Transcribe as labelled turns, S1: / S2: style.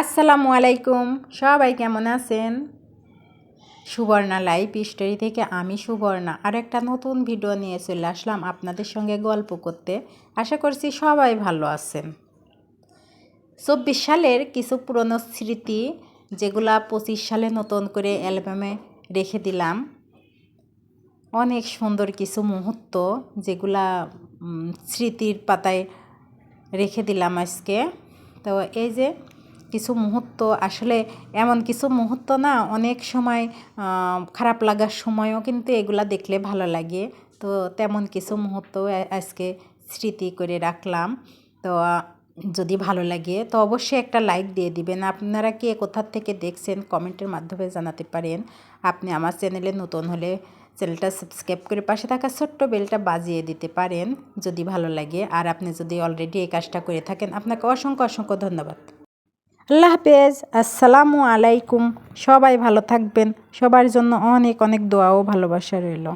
S1: আসসালামু আলাইকুম। সবাই কেমন আছেন? সুবর্ণা লাইফ স্টোরি থেকে আমি সুবর্ণা। আর একটা নতুন ভিডিও নিয়ে চলে আসলাম আপনাদের সঙ্গে গল্প করতে। আশা করছি সবাই ভালো আছেন। চব্বিশ সালের কিছু পুরনো স্মৃতি, যেগুলা পঁচিশ সালে নতুন করে অ্যালবামে রেখে দিলাম। অনেক সুন্দর কিছু মুহূর্ত, যেগুলা স্মৃতির পাতায় রেখে দিলাম আজকে। তো এই যে মুহূর্ত, আসলে এমন কিছু মুহূর্ত না, অনেক সময় খারাপ লাগার সময়ও কিন্তু এগুলা দেখলে ভালো লাগে। তো তেমন কিছু মুহূর্ত আজকে স্মৃতি করে রাখলাম। তো, যদি ভালো লাগে, তো অবশ্যই একটা লাইক দিয়ে দিবেন। আপনারা কে কোথার থেকে দেখছেন, কমেন্টের মাধ্যমে জানাতে পারেন। আপনি আমার চ্যানেলে নতুন হলে চ্যানেলটা সাবস্ক্রাইব করে পাশে থাকা ছোট্ট বেলটা বাজিয়ে দিতে পারেন, যদি ভালো লাগে। আর আপনি যদি অলরেডি এই কাজটা করে থাকেন, আপনাকে অসংখ্য অসংখ্য ধন্যবাদ। আল্লাহ হাফেজ, আসসালামু আলাইকুম। সবাই ভালো থাকবেন। সবার জন্য অনেক অনেক দোয়া ও ভালোবাসা রইল।